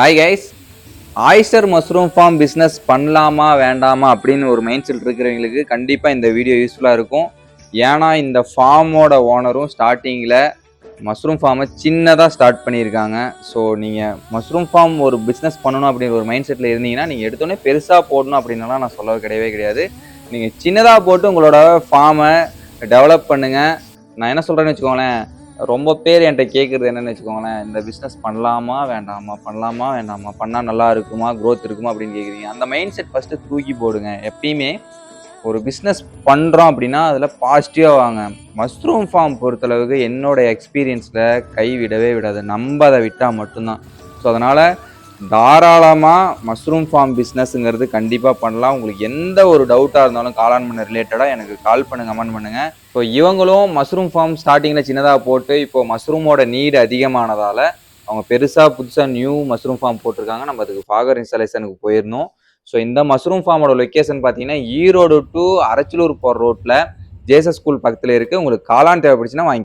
Hi guys oyster mushroom farm business பண்ணலாமா வேண்டாமா அப்படின்னு ஒரு மைண்ட் செட் இருக்கிறவங்களுக்கு கண்டிப்பாக இந்த வீடியோ யூஸ்ஃபுல்லாக இருக்கும். ஏன்னா இந்த ஃபார்மோட ஓனரும் ஸ்டார்டிங்கில் மஷ்ரூம் ஃபார்மை சின்னதாக ஸ்டார்ட் பண்ணியிருக்காங்க. ஸோ நீங்கள் மஷ்ரூம் ஃபார்ம் ஒரு பிஸ்னஸ் பண்ணணும் அப்படின்னு ஒரு மைண்ட் செட்டில் இருந்தீங்கன்னா நீங்கள் எடுத்தோடனே பெருசாக போடணும் அப்படின்னுலாம் நான் சொல்லவே கிடையவே கிடையாது. நீங்கள் சின்னதாக போட்டு உங்களோட ஃபார்மை டெவலப் பண்ணுங்கள் நான் என்ன சொல்கிறேன்னு வச்சுக்கோங்களேன். ரொம்ப பேர் என்கிட்ட கேட்குறது என்னென்னு வச்சுக்கோங்களேன் இந்த பிஸ்னஸ் பண்ணலாமா வேண்டாமா? பண்ணலாமா வேண்டாமா? பண்ணால் நல்லா இருக்குமா? க்ரோத் இருக்குமா? அப்படின்னு கேட்குறீங்க அந்த மைண்ட் செட் ஃபஸ்ட்டு தூக்கி போடுங்க. எப்பயுமே ஒரு பிஸ்னஸ் பண்ணுறோம் அப்படின்னா அதில் பாசிட்டிவாக வாங்க. மஷ்ரூம் ஃபார்ம் பொறுத்தளவுக்கு என்னோட எக்ஸ்பீரியன்ஸில் கை விடவே விடாது. நம்ம அதை விட்டால் மட்டும்தான். ஸோ அதனால் தாராளமாக மஷ்ரூம் ஃபார்ம் பிஸ்னஸ்ங்கிறது கண்டிப்பாக பண்ணலாம். உங்களுக்கு எந்த ஒரு டவுட்டாக இருந்தாலும் காளான் பண்ண ரிலேட்டடாக எனக்கு கால் பண்ணுங்க கமெண்ட் பண்ணுங்கள் ஸோ இவங்களும் மஷ்ரூம் ஃபார்ம் ஸ்டார்டிங்கில் சின்னதாக போட்டு இப்போ மஷ்ரூமோட நீடு அதிகமானதால் அவங்க பெருசாக புதுசாக நியூ மஷ்ரூம் ஃபார்ம் போட்டிருக்காங்க. நம்ம அதுக்கு ஃபாகர் இன்ஸ்டாலேஷனுக்கு போயிருந்தோம். ஸோ இந்த மஷ்ரூம் ஃபார்மோட லொக்கேஷன் பார்த்தீங்கன்னா ஈரோடு டு அரச்சலூர் போகிற ரோட்டில் ஜேசஸ் ஸ்கூல் பக்கத்தில் இருக்குது உங்களுக்கு காளான் தேவைப்படுச்சுன்னா வாங்கி